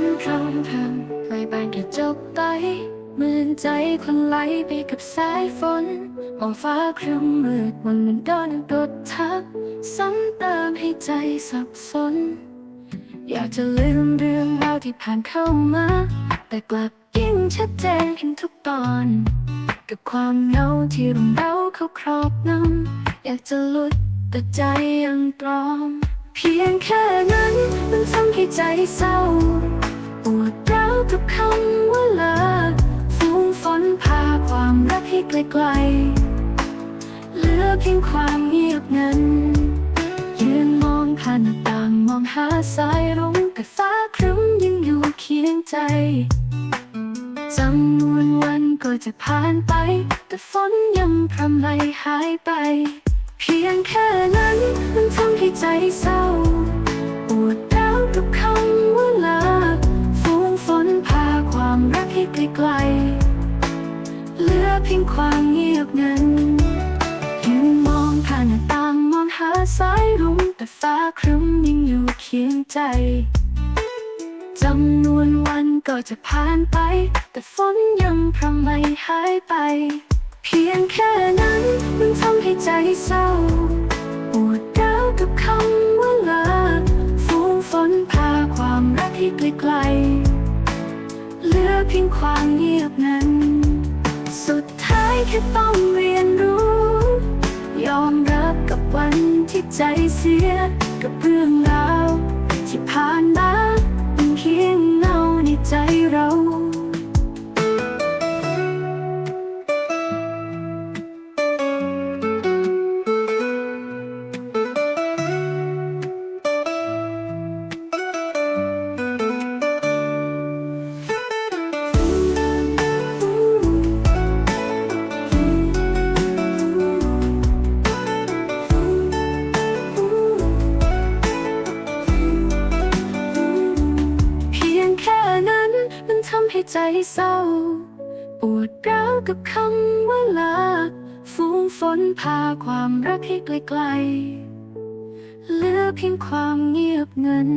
นพรำพำเลยบานกระจบไปเหมือนใจคนไหลไปกับสายฝน มองฟ้าครึ้มมืดมันมันโดนกดทับ ซ้ำเติมให้ใจสับสน อยากจะลืมเรื่องราวที่ผ่านเข้ามา แต่กลับยิ่งชัดเจนเห็นทุกตอน กับความเหงาที่รุมเร้าเขาครอบงำอยากจะหลุดแต่ใจยังตรอม เพียงแค่นั้นมันทำให้ใจเศร้า ปวดร้าวกับคำว่าเลิกฟุ้งฝนพาความรักให้ไกลๆเหลือเพียงความเงียบงันยืนมองผ่านหน้าต่างมองหาสายรุ้งแต่ฟ้าครึ้มยังอยู่เคียงใจจำนวนวันก็จะผ่านไป แต่ฝนยังพรำไหลหายไป เพียงแค่นั้นมันทำให้ใจเศร้า เพียงความเงียบงันยืนมองผ่านหน้าต่างมองหาสายรุ้งแต่ฟ้าครึ้มยังอยู่เคียงใจจำนวนวันก็จะผ่านไป แต่ฝนยังพรำไม่หายไป เพียงแค่นั้นมันทำให้ใจเศร้าปวดร้าวกับคำว่าเลิกฟุ้งฝนพาความรักให้ไกลๆเหลือเพียงความเงียบงัน ค่ต้องเรียนรู้ ยอมรับกับวันที่ใจเสียกับเรื่องราวที่ผ่านมาเป็นเพียงเงาในใจเรา ให้ใจเศร้า ปวดร้าวกับคำว่าลาฟุ้งฝนพาความรักให้ไกลๆเหลือเพียงความเงียบเงัน